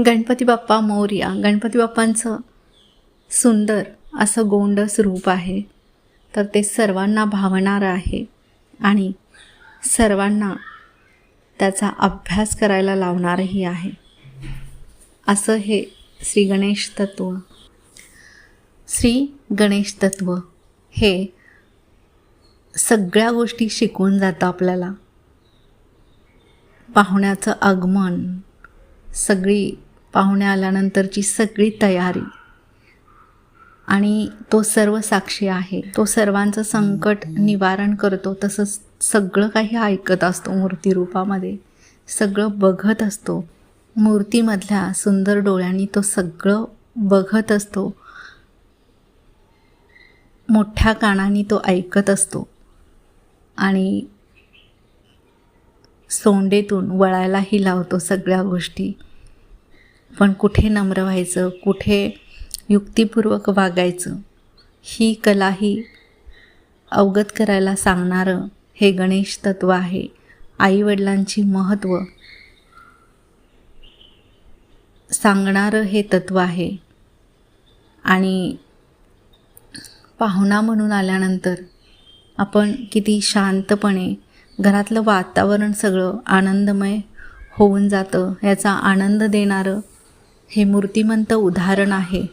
गणपती बाप्पा मौर्या गणपती बाप्पांचं सुंदर असं गोंडस रूप आहे. तर ते सर्वांना भावणारं आहे आणि सर्वांना त्याचा अभ्यास करायला लावणारही आहे. असं हे श्री गणेश तत्व. श्री गणेश तत्व हे सगळ्या गोष्टी शिकवून जातं आपल्याला. पाहुण्याचं आगमन सगळी पाहुणे आल्यानंतरची सगळी तयारी. आणि तो सर्व साक्षी आहे. तो सर्वांचं संकट निवारण करतो. तसंच सगळं काही ऐकत असतो मूर्तिरूपामध्ये. सगळं बघत असतो. मूर्तीमधल्या सुंदर डोळ्यांनी तो सगळं बघत असतो. मोठ्या कानाने तो ऐकत असतो. आणि सोंडेतून वळायलाही लावतो सगळ्या गोष्टी. पण कुठे नम्र व्हायचं कुठे युक्तिपूर्वक वागायचं ही कलाही अवगत करायला सांगणारं हे गणेश तत्व आहे. आईवडिलांची महत्त्व सांगणारं हे तत्व आहे. आणि पाहुणा म्हणून आल्यानंतर आपण किती शांतपणे घरातलं वातावरण सगळं आनंदमय होऊन जातं याचा आनंद देणारं हे मूर्तिमंत उदाहरण आहे.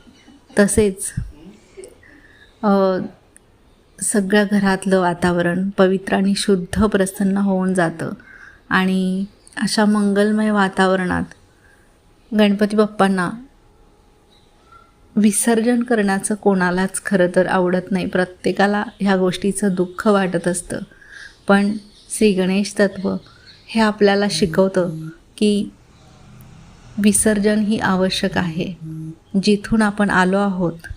तसेच सगळ्या घरातलं वातावरण पवित्र आणि शुद्ध प्रसन्न होऊन जातं. आणि अशा मंगलमय वातावरणात गणपती बाप्पांना विसर्जन करण्याचं कोणालाच खरं तर आवडत नाही. प्रत्येकाला ह्या गोष्टीचं दुःख वाटत असतं. पण श्री गणेश तत्व हे आपल्याला शिकवतं की विसर्जन ही आवश्यक आहे. जिथून आपण आलो आहोत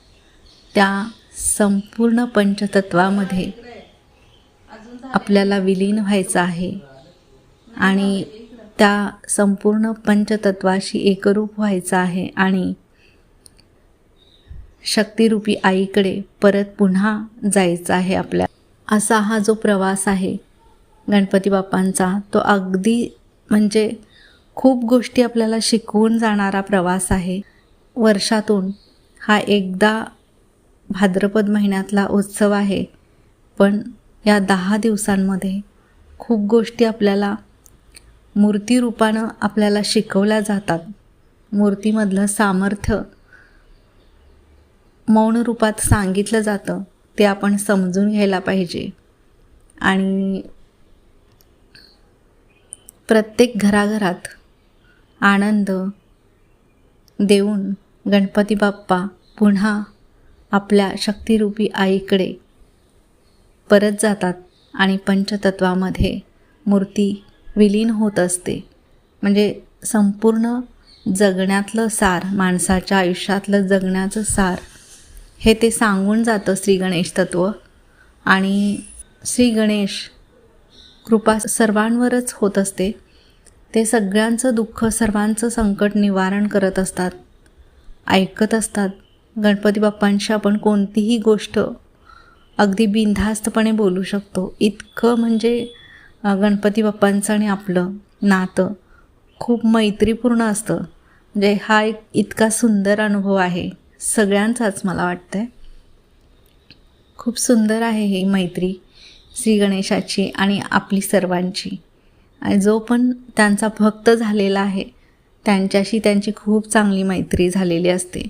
त्या संपूर्ण पंचतत्वामध्ये आपल्याला विलीन व्हायचं आहे आणि त्या संपूर्ण पंचतत्वाशी एकरूप व्हायचं आहे आणि शक्तिरूपी आईकडे परत पुन्हा जायचं आहे आपल्या. असा हा जो प्रवास आहे गणपती बाप्पांचा तो अगदी म्हणजे खूप गोष्टी आपल्याला शिकवून जाणारा प्रवास आहे. वर्षातून हा एकदा भाद्रपद महिन्यातला उत्सव आहे. पण या दहा दिवसांमध्ये खूप गोष्टी आपल्याला मूर्तिरूपानं आपल्याला शिकवल्या जातात. मूर्तीमधलं सामर्थ्य मौन रूपात सांगितलं जातं ते आपण समजून घ्यायला पाहिजे. आणि प्रत्येक घराघरात आनंद. देऊन गणपती बाप्पा पुन्हा आपल्या शक्तिरूपी आईकडे परत जातात आणि पंचतत्वामध्ये मूर्ती विलीन होत असते. म्हणजे संपूर्ण जगण्यातलं सार माणसाच्या आयुष्यातलं जगण्याचं सार हे ते सांगून जातं श्री गणेश तत्व. आणि श्री गणेश कृपा सर्वांवरच होत असते. ते सगळ्यांचं दुःख सर्वांचं संकट निवारण करत असतात. ऐकत असतात. गणपती बाप्पांशी आपण कोणतीही गोष्ट अगदी बिनधास्तपणे बोलू शकतो. इतकं म्हणजे गणपती बाप्पांचं आणि आपलं नातं खूप मैत्रीपूर्ण असतं. म्हणजे हा एक इतका सुंदर अनुभव आहे. सगळ्यांचाच मला वाटतं आहे खूप सुंदर आहे ही मैत्री श्री गणेशाची आणि आपली सर्वांची. आणि जो पण त्यांचा भक्त झालेला आहे त्यांच्याशी त्यांची खूप चांगली मैत्री झालेली असते.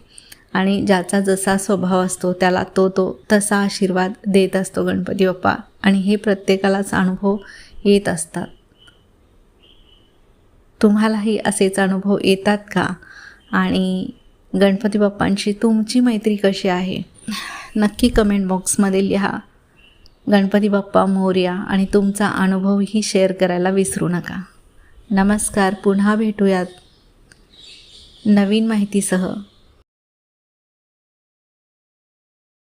आणि ज्याचा जसा स्वभाव असतो त्याला तो तो तसा आशीर्वाद देत असतो गणपती बाप्पा. आणि हे प्रत्येकालाच अनुभव येत असतात. तुम्हालाही असेच अनुभव येतात का? आणि गणपती बाप्पांशी तुमची मैत्री कशी आहे? नक्की कमेंट बॉक्समध्ये लिहा. गणपती बाप्पा मोर्या आणि तुमचा अनुभवही शेअर करायला विसरू नका. नमस्कार पुन्हा भेटूयात नवीन माहितीसह.